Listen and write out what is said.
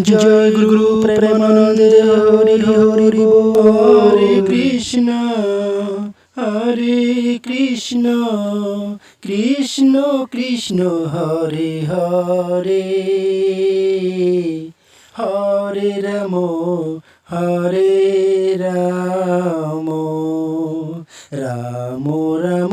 জয় গুরু প্রেমানন্দে হরি হরি। হরে কৃষ্ণ হরে কৃষ্ণ কৃষ্ণ কৃষ্ণ, হরে হরে। হরে রাম হরে রাম। রাম রাম।